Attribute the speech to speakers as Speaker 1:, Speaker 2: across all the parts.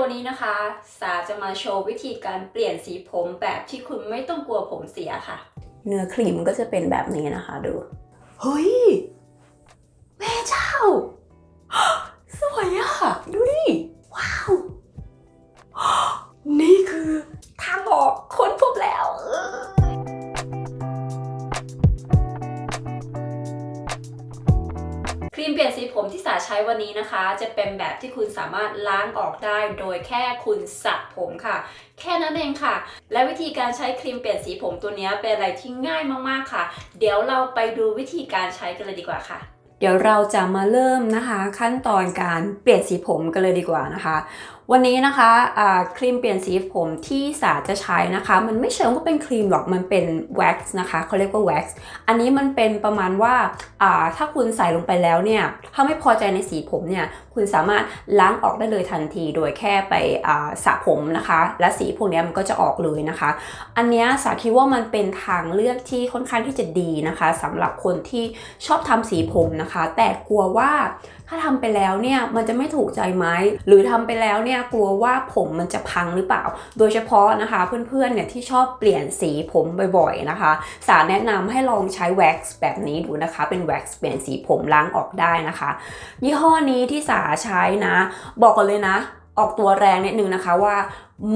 Speaker 1: วันนี้นะคะ สาจะมาโชว์วิธีการเปลี่ยนสีผมแบบที่คุณไม่ต้องกลัวผมเสียค่ะ
Speaker 2: เนื้อครีมก็จะเป็นแบบนี้นะคะดู เฮ้ย แม่เจ้า สวยอะดู
Speaker 1: ผมที่สาใช้วันนี้นะคะ จะเป็นแบบที่คุณสามารถล้างออกได้โดยแค่คุณสระผมค่ะ แค่นั้นเองค่ะ และวิธีการใช้ครีมเปลี่ยนสีผมตัวนี้เป็นอะไรที่ง่ายมากๆค่ะ เดี๋ยวเราไปดูวิธีการใช้กันเลยดีกว่าค่ะ
Speaker 2: เดี๋ยวเราจะมาเริ่มนะคะขั้นตอนการเปลี่ยนสีผมกันเลยดีกว่านะคะ วันนี้นะคะครีมเปลี่ยนสีผมที่สาจะใช้นะคะ มันไม่เชิงว่าเป็นครีมหรอกมันเป็นแว็กซ์นะคะเขาเรียกว่าแว็กซ์อันนี้มันเป็นประมาณว่าถ้าคุณใส่ลงไปแล้วเนี่ยถ้าไม่พอใจในสีผมเนี่ยคุณสามารถล้างออกได้เลยทันที โดยแค่ไปสระผมนะคะ และสีพวกนี้มันก็จะออกเลยนะคะ อันนี้สาคิดว่ามันเป็นทางเลือกที่ค่อนข้างที่จะดีนะคะสำหรับคนที่ชอบทำสีผมนะคะ แต่กลัวว่าถ้าทำไปแล้วเนี่ยมันจะไม่ถูกใจไหมหรือทำไปแล้วเนี่ยกลัวว่าผมมันจะพังหรือเปล่า โดยเฉพาะนะคะเพื่อนๆเนี่ยที่ชอบเปลี่ยนสีผมบ่อยๆนะคะ สาแนะนำให้ลองใช้แว็กซ์แบบนี้ดูนะคะ เป็นแว็กซ์เปลี่ยนสีผมล้างออกได้นะคะ ยี่ห้อนี้ที่สาใช้นะ บอกกันเลยนะ ออกตัวแรงนิดนึงนะคะว่า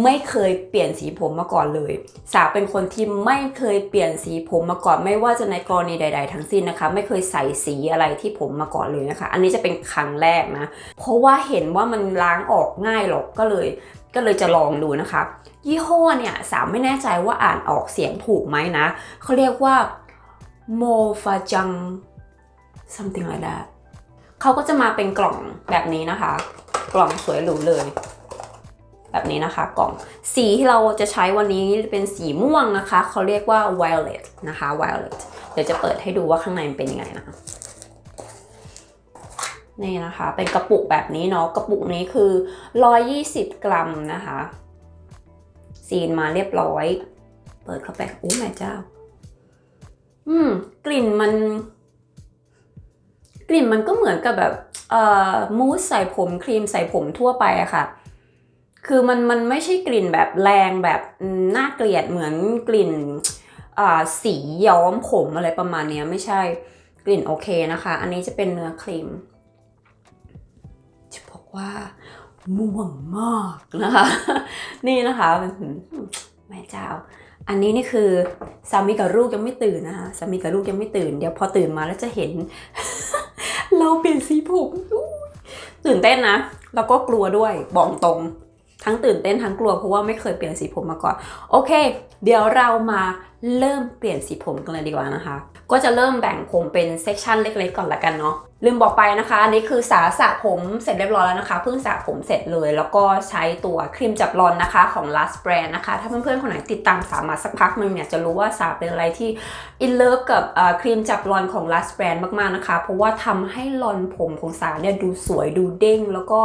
Speaker 2: ไม่เคยเปลี่ยนสีผมมาก่อนเลย สาวเป็นคนที่ไม่เคยเปลี่ยนสีผมมาก่อน ไม่ว่าจะในกรณีใด ๆ ทั้งสิ้นนะคะ ไม่เคยใส่สีอะไรที่ผมมาก่อนเลยนะคะ อันนี้จะเป็นครั้งแรกนะ เพราะว่าเห็นว่ามันล้างออกง่ายหรอกก็เลย ก็เลยจะลองดูนะคะ ยี่ห้อเนี่ยสามไม่แน่ใจว่าอ่านออกเสียงถูกไหมนะเขาเรียกว่าโมฟาจัง something like that เขาก็จะมาเป็นกล่องแบบนี้นะคะ กล่องสวยหรูเลย แบบนี้นะคะกล่องสีที่เราจะใช้วันนี้เป็นสีม่วงนะคะ เขาเรียกว่า violet นะคะ violet เดี๋ยวจะเปิดให้ดูว่าข้างในมันเป็นยังไงนะนี่นะคะ เป็นกระปุกแบบนี้เนาะกระปุกนี้คือ 120 กรัมนะคะ ซีนมาเรียบร้อย เปิดเข้าไปโอ้แม่เจ้า อืม กลิ่นมัน กลิ่นมันก็เหมือนกับแบบเอ่อมูสใส่ผมครีมใส่ผมทั่วไปอะค่ะ คือมันมันไม่ใช่กลิ่นแบบแรงแบบน่าเกลียดเหมือนกลิ่นอ่าสีย้อมผมอะไรประมาณนี้ไม่ใช่กลิ่นโอเคนะคะ อันนี้จะเป็นเนื้อครีมจะบอกว่าม่วงมากนะคะ นี่นะคะแม่เจ้า อันนี้นี่คือสามีกับลูกยังไม่ตื่นนะคะสามีกับลูกยังไม่ตื่น เดี๋ยวพอตื่นมาแล้วจะเห็น เราเปลี่ยนสีผมอุ๊ยตื่นเต้นนะ แล้วก็กลัวด้วยบอกตรง ทั้งตื่นเต้นทั้งกลัวเพราะว่าไม่เคยเปลี่ยนสีผมมาก่อน โอเค เดี๋ยวเรามาเริ่มเปลี่ยนสีผมกันเลยดีกว่านะคะ ก็จะเริ่มแบ่งผมเป็นเซกชันเล็กๆก่อนละกันเนาะลืมบอกไปนะคะ อันนี้คือสาสระผมเสร็จเรียบร้อยแล้วนะคะเพิ่งสระผมเสร็จเลย แล้วก็ใช้ตัวครีมจับรอนนะคะของ Last Brand นะคะ ถ้าเพื่อนๆคนไหนติดตามสามาสักพักนึงเนี่ยจะรู้ว่าสาเป็นอะไรที่อินเลิฟกับครีมจับรอนของ Last Brand มากๆนะคะ เพราะว่าทำให้รอนผมของสาเนี่ยดูสวยดูเด้งแล้วก็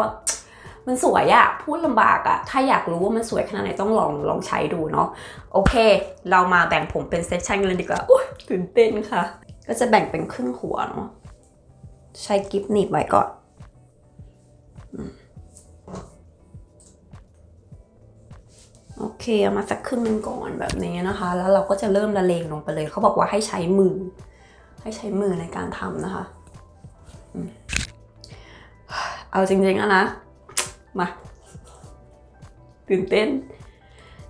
Speaker 2: มันสวยอะพูดลำบากอะถ้าอยากรู้ว่ามันสวยขนาดไหนต้องลองลองใช้ดูเนาะโอเค เรามาแบ่งผมเป็นเซสชันกันเลยดีกว่าอุ๊ยตื่นเต้นค่ะ ก็จะแบ่งเป็นครึ่งหัวเนาะใช้กิฟหนีบไว้ก่อนโอเคเอามาสักครึ่งนึงก่อนแบบนี้นะคะ แล้วเราก็จะเริ่มละเลงลงไปเลย เขาบอกว่าให้ใช้มือ ให้ใช้มือในการทำนะคะ เอาจริงๆอะนะ มา ตื่นเต้น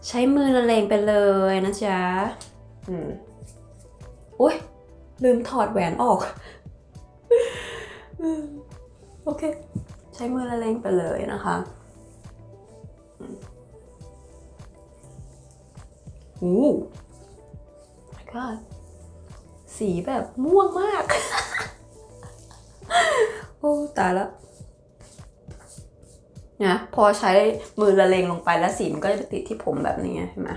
Speaker 2: ใช้มือละเลงไปเลยนะจ๊ะ อืมอุ้ยลืมถอดแหวนออกอืมโอเค ใช้มือละเลงไปเลยนะคะอืมโอ้ my god สีแบบม่วงมาก โอ้ ตายแล้ว นะพอใช้มือละเลงลงไปแล้วสีมันก็จะติดที่ผมแบบนี้เห็นไหม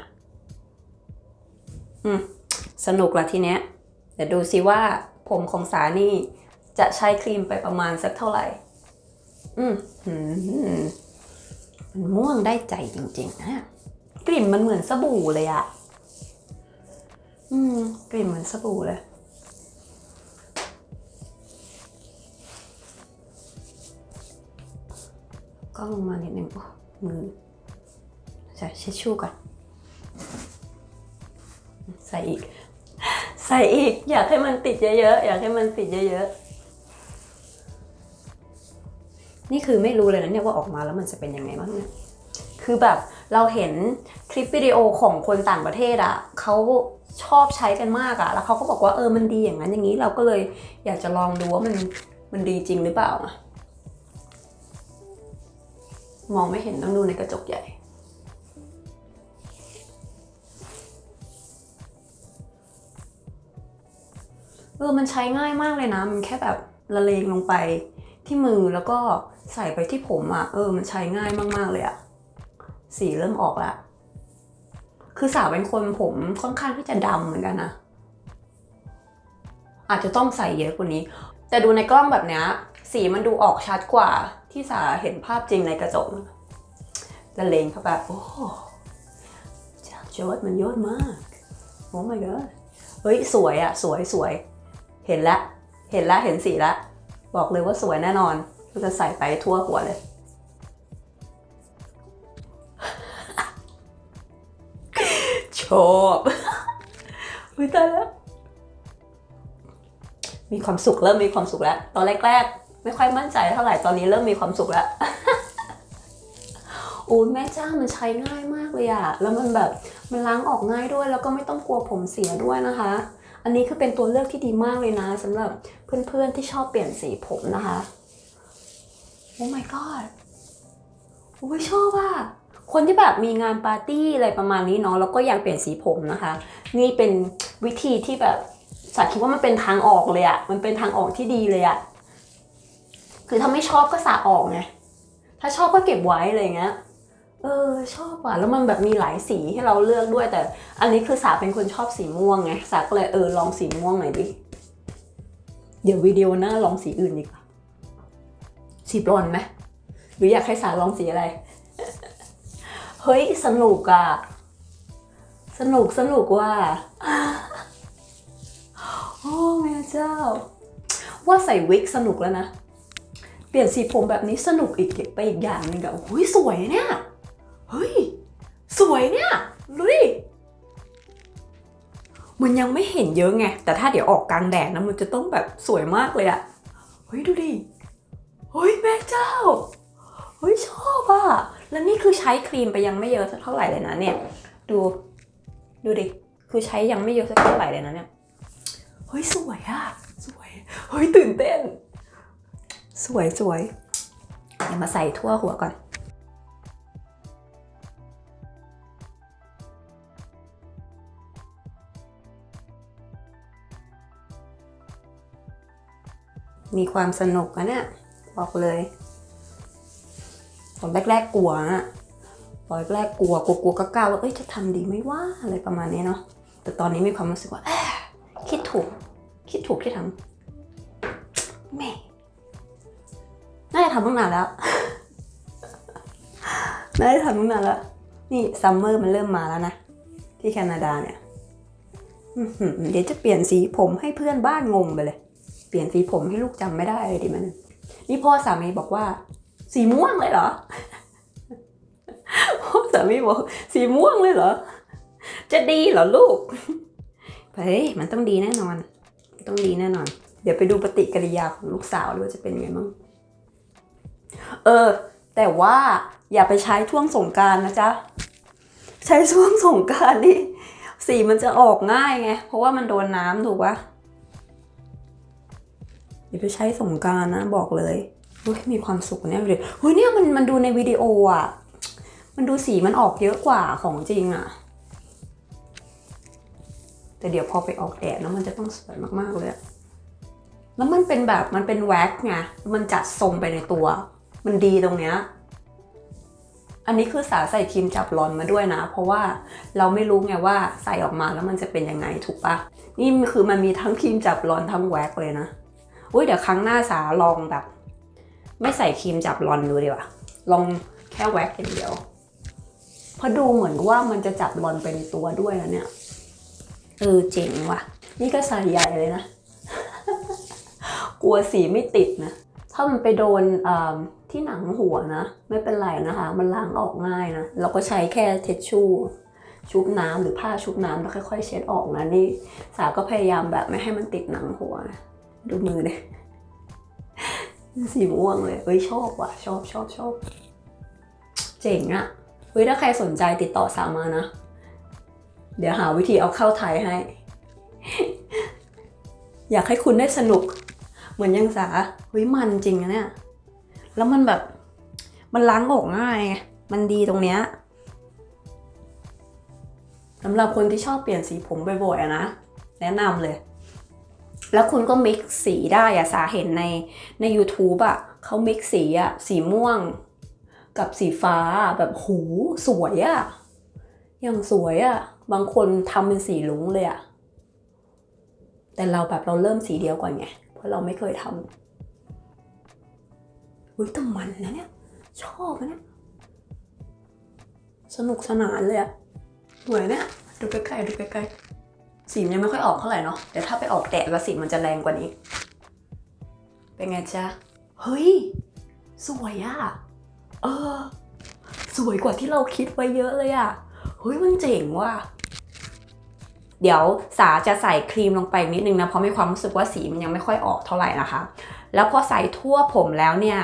Speaker 2: อืมสนุกละทีเนี้ยเดี๋ยวดูซิว่าผมของสานี่จะใช้ครีมไปประมาณสักเท่าไหร่ อืมหืมมันม่วงได้ใจจริงๆนะกลิ่นมันเหมือนสบู่เลยอะอืม กลิ่นเหมือนสบู่เลย ก็ลงมานิดนึงโอ้มือใส่เช็ดชู่ก่อนใส่อีก ใส่อีก อยากให้มันติดเยอะๆ อยากให้มันติดเยอะๆ นี่คือไม่รู้เลยนะเนี่ยว่าออกมาแล้วมันจะเป็นยังไงบ้างเนี่ย คือแบบเราเห็นคลิปวิดีโอของคนต่างประเทศอะ่ะเขาชอบใช้กันมากอะ่ะ แล้วเขาก็บอกว่าเออมันดีอย่างนั้นอย่างนี้ เราก็เลยอยากจะลองดูว่ามันมันดีจริงหรือเปล่าอะ มองไม่เห็นต้องดูในกระจกใหญ่ เออมันใช้ง่ายมากเลยนะ มันแค่แบบละเลงลงไปที่มือแล้วก็ใส่ไปที่ผมอะ่ะ เออ มันใช้ง่ายมาก ๆ เลยอะ่ะ สีเริ่มออกล้วคือสาวเป็นคนผมค่อนข้างที่จะดำเหมือนกันนะ อาจจะต้องใส่เยอะกว่านี้ แต่ดูในกล้องแบบเนี้ยสีมันดูออกชัดกว่า ที่สาเห็นภาพจริงในกระจกนะละเลงเข้าไปโอ้จากยอดมันยอดมากโอ้ my god เฮ้ยสวยอะสวยสวยเห็นแล้วเห็นแล้วเห็นสีแล้วบอกเลยว่าสวยแน่นอนเราจะใส่ไปทั่วหัวเลย ชอบอุ้ยตายแล้วมีความสุขเริ่มมีความสุขแล้ว ตอนแรกๆ ไม่ค่อยมั่นใจเท่าไหร่ตอนนี้เริ่มมีความสุขแล้วโอ้แม่เจ้ามันใช้ง่ายมากเลยอะแล้วมันแบบมันล้างออกง่ายด้วย แล้วก็ไม่ต้องกลัวผมเสียด้วยนะคะ อันนี้คือเป็นตัวเลือกที่ดีมากเลยนะสำหรับเพื่อนๆที่ชอบเปลี่ยนสีผมนะคะโอ้ my god โอ้ยชอบอะคนที่แบบมีงานปาร์ตี้อะไรประมาณนี้เนาะแล้วก็อยากเปลี่ยนสีผมนะคะ นี่เป็นวิธีที่แบบสักคิดว่ามันเป็นทางออกเลยอะมันเป็นทางออกที่ดีเลยอะ คือถ้าไม่ชอบก็สระออกไงถ้าชอบก็เก็บไว้อะไรเงี้ยเออชอบอะแล้วมันแบบมีหลายสีให้เราเลือกด้วยแต่ อันนี้คือสาเป็นคนชอบสีม่วงไงสาก็เลยเออลองสีม่วงหน่อยดิเดี๋ยววิดีโอหน้าลองสีอื่นดีกว่าสีบลอนไหมหรืออยากให้สาลองสีอะไรเฮ้ยสนุกอะสนุกสนุกว่ะโอ้แม่เจ้า ว่าใส่วิกสนุกแล้วนะ เปลี่ยนสีผมแบบนี้สนุกอีกไปอีกอย่างหนึงอะโอ้ยสวยเนี่ย เฮ้ย สวยเนี่ยดูดิมันยังไม่เห็นเยอะไง แต่ถ้าเดี๋ยวออกกลางแดดนะมันจะต้องแบบสวยมากเลยอะเฮ้ยดูดิ เฮ้ยแม่เจ้า เฮ้ยชอบอะแล้วนี่คือใช้ครีมไปยังไม่เยอะสักเท่าไหร่เลยนะเนี่ย ดู ดูดิ คือใช้ยังไม่เยอะสักเท่าไหร่เลยนะเนี่ย เฮ้ยสวยอะสวย เฮ้ยตื่นเต้น สวยสวยเดี๋ยวมาใส่ทั่วหัวก่อนมีความสนุกอะเนี่ยบอกเลยตอนแรกๆกลัวอะตอนแรกๆกลัวกลัวกลัวก้าวว่าเอ้ยจะทำดีไหมว่าอะไรประมาณนี้เนาะแต่ตอนนี้มีความรู้สึกว่าคิดถูก คิดถูกที่ทำแม่ ทำตั้งนานแล้วน่าจะทำตั้งนานแล้ว นี่ซัมเมอร์มันเริ่มมาแล้วนะ ที่แคนาดาเนี่ยเดี๋ยวจะเปลี่ยนสีผมให้เพื่อนบ้านงงไปเลย เปลี่ยนสีผมให้ลูกจำไม่ได้เลยดิมัน นี่พ่อสามีบอกว่า สีม่วงเลยเหรอ พ่อสามีบอก สีม่วงเลยเหรอ จะดีเหรอลูก เฮ้ยมันต้องดีแน่นอน ต้องดีแน่นอน เดี๋ยวไปดูปฏิกิริยาของลูกสาวด้วยว่าจะเป็นยังไงบ้าง เออ แต่ว่าอย่าไปใช้ช่วงสงการนะจ๊ะ ใช้ช่วงสงการนี่สีมันจะออกง่ายไง เพราะว่ามันโดนน้ำถูกปะอย่าไปใช้สงการนะบอกเลยเฮ้ยมีความสุขเนี่ยเลยเฮ้ยเนี่ยมันมันดูในวิดีโออะ มันดูสีมันออกเยอะกว่าของจริงอะ แต่เดี๋ยวพอไปออกแดดนะมันจะต้องสวยมากๆเลยแล้วมันเป็นแบบมันเป็นแว็กไง มันจัดทรงไปในตัว มันดีตรงเนี้ยอันนี้คือสาใส่ครีมจับรอนมาด้วยนะ เพราะว่าเราไม่รู้ไงว่าใส่ออกมาแล้วมันจะเป็นยังไงถูกปะนี่คือมันมีทั้งครีมจับรอนทั้งแว็กซ์เลยนะอุ้ยเดี๋ยวครั้งหน้าสาลองแบบ ไม่ใส่ครีมจับรอนดูดีกว่าลองแค่แว็กอย่างเดียวเพราะดูเหมือนว่ามันจะจับรอนไปในตัวด้วยนะเนี่ยเออเจ๋งว่ะ นี่ก็ใส่ใหญ่เลยนะ กลัวสีไม่ติดนะถ้ามันไปโดนเอิ่ม ที่หนังหัวนะ ไม่เป็นไรนะคะ มันล้างออกง่ายนะ เราก็ใช้แค่เทชชู่ชุบน้ำหรือผ้าชุบน้ำแล้วค่อย ๆ เช็ดออกนะนี่สาก็พยายามแบบไม่ให้มันติดหนังหัวนะดูมือเลยสีม่วงเลยเอ้ยชอบว่ะ ชอบชอบชอบเจ๋งอะเฮ้ยถ้าใครสนใจติดต่อสามานะ เดี๋ยวหาวิธีเอาเข้าไทยให้ อยากให้คุณได้สนุก เหมือนยังสาเฮ้ยมันจริงนะเนี่ย แล้วมันแบบ มันล้างออกง่ายไงมันดีตรงเนี้ยสำหรับคนที่ชอบเปลี่ยนสีผมบ่อยๆนะ แนะนำเลย แล้วคุณก็มิกสีได้อะสาเห็นในใน YouTube อะเขามิกสีอะสีม่วง กับสีฟ้าแบบหูสวยอะอย่างสวยอะบางคนทำเป็นสีลุ้งเลยอะแต่เราแบบเราเริ่มสีเดียวก่อนไง เพราะเราไม่เคยทำ อุ้ยแต่มันนะเนี่ย ชอบนะเนี่ยสนุกสนานเลยอะสวยเนี่ย ดูใกล้ๆดูใกล้ๆสีมันยังไม่ค่อยออกเท่าไหร่เนาะเดี๋ยวถ้าไปออกแดดแล้วสีมันจะแรงกว่านี้ เป็นไงจ๊ะ เฮ้ย สวยอะเออ สวยกว่าที่เราคิดไว้เยอะเลยอะเฮ้ยมันเจ๋งว่ะเดี๋ยวสาจะใส่ครีมลงไปนิดนึงนะเพราะมีความรู้สึกว่าสีมันยังไม่ค่อยออกเท่าไหร่นะคะ แล้วพอใส่ทั่วผมแล้วเนี่ย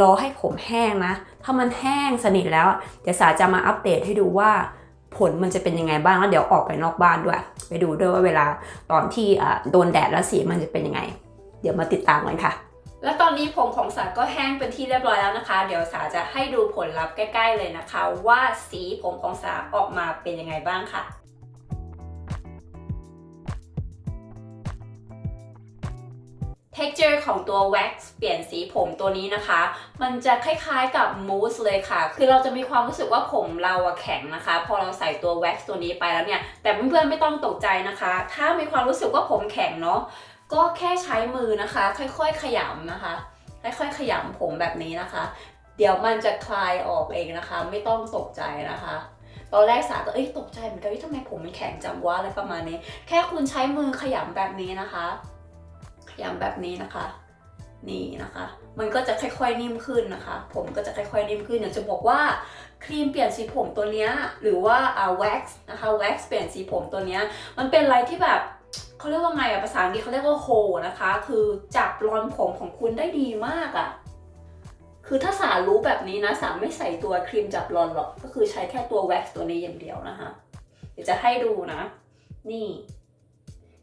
Speaker 2: รอให้ผมแห้งนะ ถ้ามันแห้งสนิทแล้ว เดี๋ยวสาจะมาอัปเดตให้ดูว่าผลมันจะเป็นยังไงบ้างแล้วเดี๋ยวออกไปนอกบ้านด้วย ไปดูด้วยว่าเวลาตอนที่โดนแดดแล้วสีมันจะเป็นยังไง เดี๋ยวมาติดตามกันค่ะ
Speaker 1: และตอนนี้ผมของสาก็แห้งเป็นที่เรียบร้อยแล้วนะคะ เดี๋ยวสาจะให้ดูผลลัพธ์ใกล้ ๆ เลยนะคะ ว่าสีผมของสาออกมาเป็นยังไงบ้างค่ะ texture ของตัว wax เปลี่ยนสีผมตัวนี้นะคะ มันจะคล้ายๆกับมูสเลยค่ะ คือเราจะมีความรู้สึกว่าผมเราอะแข็งนะคะ พอเราใส่ตัว wax ตัวนี้ไปแล้วเนี่ย แต่เพื่อนๆไม่ต้องตกใจนะคะ ถ้ามีความรู้สึกว่าผมแข็งเนาะ ก็แค่ใช้มือนะคะ ค่อยๆขยำนะคะ ค่อยๆขยำผมแบบนี้นะคะ เดี๋ยวมันจะคลายออกเองนะคะ ไม่ต้องตกใจนะคะตอนแรกสาก็เอ้ยตกใจเหมือนกันว่าทำไมผมมันแข็งจังวะอะไรประมาณนี้ แค่คุณใช้มือขยำแบบนี้นะคะ ยำแบบนี้นะคะ นี่นะคะ มันก็จะค่อยๆนิ่มขึ้นนะคะ ผมก็จะค่อยๆนิ่มขึ้นอยากจะบอกว่าครีมเปลี่ยนสีผมตัวเนี้ยหรือว่าอ่า wax นะคะ wax เปลี่ยนสีผมตัวเนี้ยมันเป็นอะไรที่แบบเขาเรียกว่าไงอะภาษาอังกฤษเขาเรียกว่าโฮนะคะ คือจับรอนผมของคุณได้ดีมากอะคือถ้าสารู้แบบนี้นะสาไม่ใส่ตัวครีมจับรอนหรอกก็คือใช้แค่ตัว wax ตัวนี้อย่างเดียวนะคะเดี๋ยวจะให้ดูนะ นี่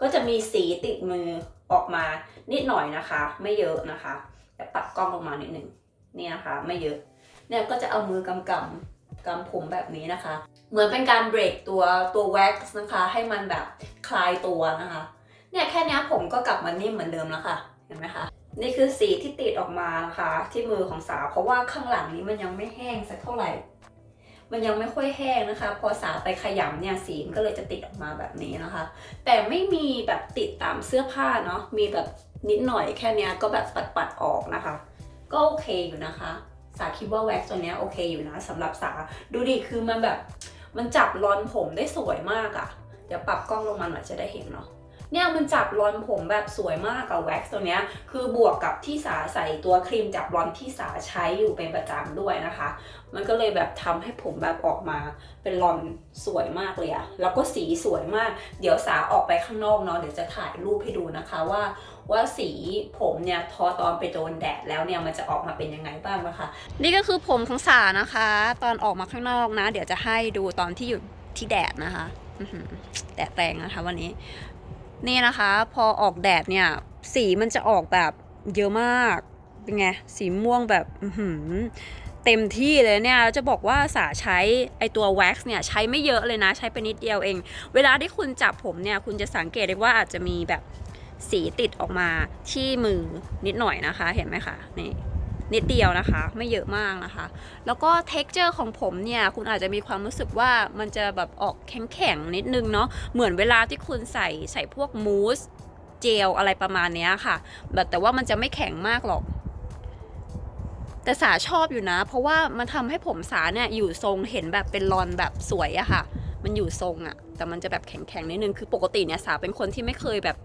Speaker 1: ก็จะมีสีติดมือ ออกมานิดหน่อยนะคะ ไม่เยอะนะคะแต่ปรับกล้องลงมานิดหนึ่งนี่นะคะ ไม่เยอะ เนี่ยก็จะเอามือกำกำกำผมแบบนี้นะคะ เหมือนเป็นการเบรกตัวตัวแว็กซ์นะคะ ให้มันแบบคลายตัวนะคะ เนี่ยแค่นี้ผมก็กลับมานิ่มเหมือนเดิมแล้วค่ะเห็นไหมคะนี่คือสีที่ติดออกมานะคะ ที่มือของสาวเพราะว่าข้างหลังนี้มันยังไม่แห้งสักเท่าไหร่ มันยังไม่ค่อยแห้งนะคะ พอสาไปขยำเนี่ยสีมันก็เลยจะติดออกมาแบบนี้นะคะ แต่ไม่มีแบบติดตามเสื้อผ้าเนาะมีแบบนิดหน่อยแค่เนี้ยก็แบบปัดๆออกนะคะ ก็โอเคอยู่นะคะ สาคิดว่าแว็กซ์ตัวเนี้ยโอเคอยู่นะสำหรับสาดูดิคือมันแบบมันจับรอนผมได้สวยมากอะ่ะ เดี๋ยวปรับกล้องลงมาหน่อยจะได้เห็นเนาะ เนี่ยมันจับรอนผมแบบสวยมากกับแว็กซ์ตัวเนี้ยคือบวกกับที่สาใส่ตัวครีมจับรอนที่สาใช้อยู่เป็นประจำด้วยนะคะ มันก็เลยแบบทำให้ผมแบบออกมาเป็นรอนสวยมากเลยอะแล้วก็สีสวยมาก เดี๋ยวสาออกไปข้างนอกเนาะเดี๋ยวจะถ่ายรูปให้ดูนะคะว่าว่าสีผมเนี่ยทอตอนไปโดนแดดแล้วเนี่ยมันจะออกมาเป็นยังไงบ้างนะคะ นี่ก็คือผมของสานะคะ ตอนออกมาข้างนอกนะ เดี๋ยวจะให้ดูตอนที่อยู่ที่แดดนะคะแดดแรงนะคะวันนี้ นี่นะคะ พอออกแดดเนี่ยสีมันจะออกแบบเยอะมาก เป็นไง สีม่วงแบบเต็มที่เลยเนี่ยแล้วจะบอกว่าสาใช้ไอตัวแว็กซ์เนี่ยใช้ไม่เยอะเลยนะ ใช้ไปนิดเดียวเอง เวลาที่คุณจับผมเนี่ย คุณจะสังเกตได้ว่าอาจจะมีแบบสีติดออกมาที่มือนิดหน่อยนะคะ เห็นไหมคะ นี่ นิดเดียวนะคะ ไม่เยอะมากนะคะ แล้วก็ t e x t อร์ของผมเนี่ย คุณอาจจะมีความรู้สึกว่ามันจะแบบออกแข็งๆนิดนึงเนาะเหมือนเวลาที่คุณใส่ใส่พวกมูสเจลอะไรประมาณนี้ค่ะแบบแต่ว่ามันจะไม่แข็งมากหรอก แต่สาชอบอยู่นะ เพราะว่ามันทำให้ผมสาเนี่ยอยู่ทรงเห็นแบบเป็นรอนแบบสวยอะค่ะ มันอยู่ทรงอะแต่มันจะแบบแข็งๆนิดนึงคือปกติเนี่ยสาเป็นคนที่ไม่เคยแบบ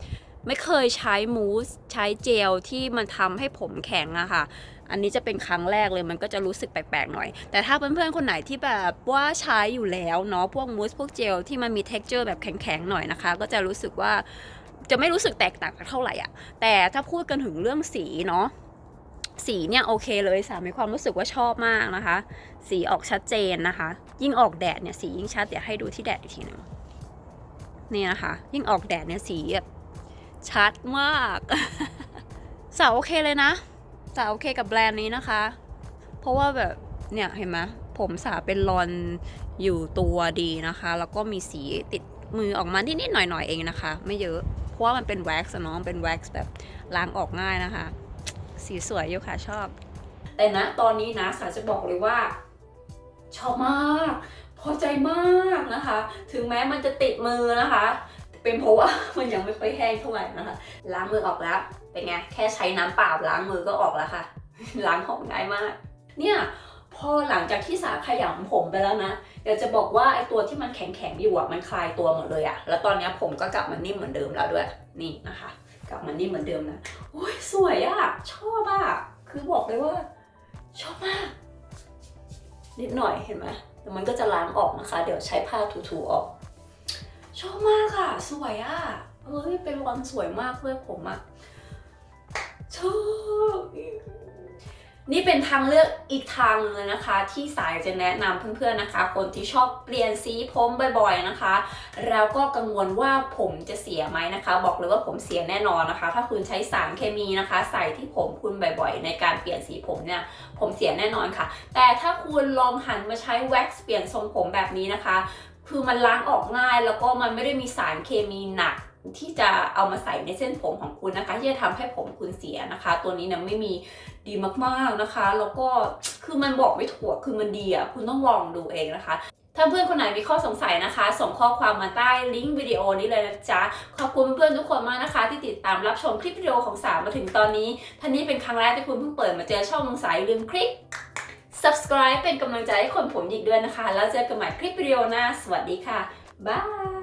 Speaker 2: ไม่เคยใช้มูสใช้เจลที่มันทำให้ผมแข็งอะค่ะ อันนี้จะเป็นครั้งแรกเลยมันก็จะรู้สึกแปลกๆหน่อย แต่ถ้าเพื่อนๆคนไหนที่แบบว่าใช้อยู่แล้วเนาะพวกมูสพวกเจลที่มันมี t e x t อร์แบบแข็งๆหน่อยนะคะ ก็จะรู้สึกว่าจะไม่รู้สึกแตกต่างกันเท่าไหร่อะแต่ถ้าพูดกันถึงเรื่องสีเนาะสีเนี่ยโอเคเลยสามมีความรู้สึกว่าชอบมากนะคะ สีออกชัดเจนนะคะ ยิ่งออกแดดเนี่ยสียิ่งชัดเดี๋ยวให้ดูที่แดดอีกทีหนึ่งนี่นะคะ ยิ่งออกแดดเนี่ยสีแบบ ชัดมาก สาวโอเคเลยนะ สาวโอเคกับแบรนด์นี้นะคะ เพราะว่าแบบเนี่ยเห็นไหมผมสาวเป็นรอนอยู่ตัวดีนะคะ แล้วก็มีสีติดมือออกมานิดๆหน่อยๆเองนะคะ ไม่เยอะ เพราะว่ามันเป็นแว็กซ์อะเนาะเป็นแว็กซ์แบบล้างออกง่ายนะคะ สีสวยอยู่ค่ะชอบ
Speaker 1: แต่นะตอนนี้นะสาจะบอกเลยว่า ชอบมาก พอใจมากนะคะ ถึงแม้มันจะติดมือนะคะ เป็นเพราะว่ามันยังไม่ค่อยแห้งเท่าไหร่นะคะ ล้างมือออกแล้ว เป็นไง แค่ใช้น้ำเปล่าล้างมือก็ออกแล้วค่ะ ล้างของง่ายมาก เนี่ยพอหลังจากที่สาขยำผมไปแล้วนะเดี๋ยวจะบอกว่าไอตัวที่มันแข็งๆอยู่อะมันคลายตัวหมดเลยอะแล้วตอนนี้ผมก็กลับมานิ่มเหมือนเดิมแล้วด้วย นี่นะคะ กลับมานิ่มเหมือนเดิมนะโอ้ยสวยอะชอบอะคือบอกเลยว่า ชอบมาก นิดหน่อยเห็นไหมแต่มันก็จะล้างออกนะคะ เดี๋ยวใช้ผ้าถูๆออก ชอบมากค่ะ สวยอะเฮ้ยเป็นวันสวยมากเพื่อผมอะชอบนี่เป็นทางเลือกอีกทางนึงเลยนะคะ ที่สายจะแนะนำเพื่อนๆนะคะ คนที่ชอบเปลี่ยนสีผมบ่อยๆนะคะ แล้วก็กังวลว่าผมจะเสียไหมนะคะ บอกเลยว่าผมเสียแน่นอนนะคะ ถ้าคุณใช้สารเคมีนะคะ ใส่ที่ผมคุณบ่อยๆ ในการเปลี่ยนสีผมเนี่ยผมเสียแน่นอนค่ะ แต่ถ้าคุณลองหันมาใช้แว็กซ์เปลี่ยนทรงผมแบบนี้นะคะ คือมันล้างออกง่ายแล้วก็มันไม่ได้มีสารเคมีหนักที่จะเอามาใส่ในเส้นผมของคุณนะคะ ที่จะทำให้ผมคุณเสียนะคะ ตัวนี้เนี่ยไม่มีดีมากๆนะคะ แล้วก็คือมันบอกไม่ถูกคือมันดีอะคุณต้องลองดูเองนะคะถ้าเพื่อนคนไหนมีข้อสงสัยนะคะ ส่งข้อความมาใต้ลิงก์วิดีโอนี้เลยนะจ๊ะ ขอบคุณเพื่อนทุกคนมากนะคะ ที่ติดตามรับชมคลิปวิดีโอของสามมาถึงตอนนี้ท่านี้เป็นครั้งแรกที่คุณเพิ่งเปิดมาเจอช่องสายลืมคลิก subscribe เป็นกำลังใจให้คนผมหยิกด้วยนะคะ แล้วเจอกันใหม่คลิปวิดีโอหน้า สวัสดีค่ะ บาย